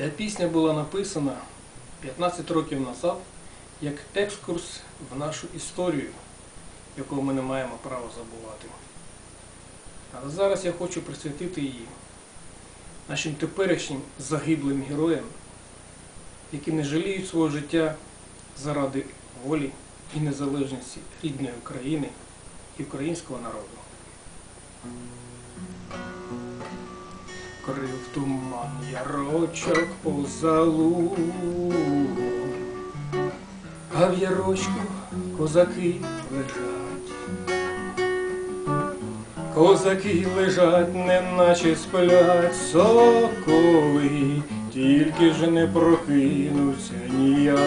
Ця пісня була написана 15 років назад як екскурс в нашу історію, якого ми не маємо права забувати. Але зараз я хочу присвятити її нашим теперішнім загиблим героям, які не жаліють свого життя заради волі і незалежності рідної України і українського народу. Крив туман ярочок поза лугом, а в ярочку козаки лежать. Козаки лежать, неначе сплять соколи, тільки ж не прокинуться ніяк.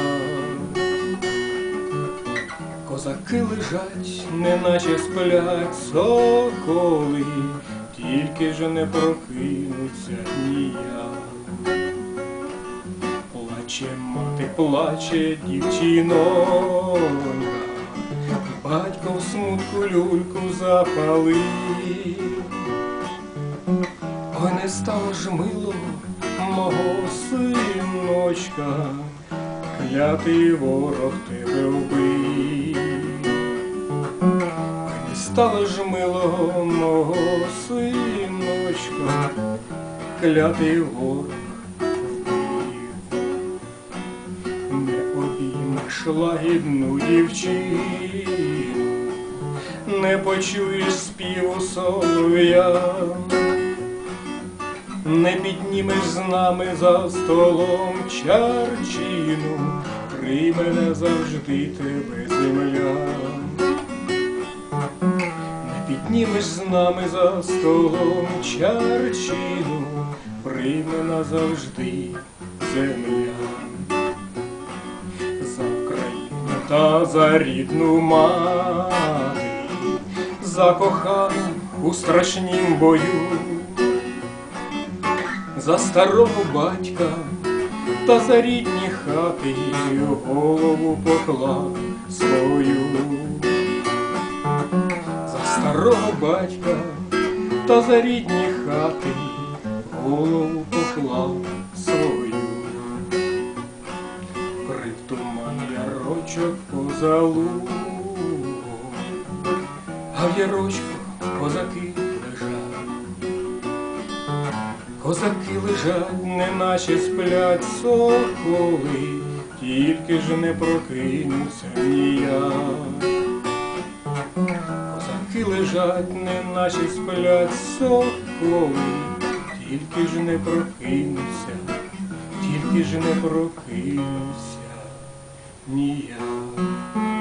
Козаки лежать, неначе сплять соколи, тільки ж не прокинуться ніяк. Плаче мати, плаче дівчинонька, батько в смутку люльку запалив. Ой, не стало ж мило мого синочка, клятий ворог тебе вбив. Стало ж милого мого синочка, клятий ворог. Не обіймеш лагідну дівчину, не почуєш співу солов'я, не піднімеш з нами за столом чарчину, крий мене завжди тебе земля. Не піднімеш з нами за столом чарчину, прийме назавжди земля. За Україну та за рідну мати, за кохану у страшнім бою, за старого батька та за рідні хати голову поклав свою, старого батька та за рідні хати голову поклав свою. Крив туман ярочок поза лугом, а в ярочку козаки лежать. Козаки лежать, неначе сплять соколи, тільки ж не прокинуться ніяк. Козаки лежать, неначе сплять соколи, тільки ж не прокинувся, тільки ж не прокинувся ніяк.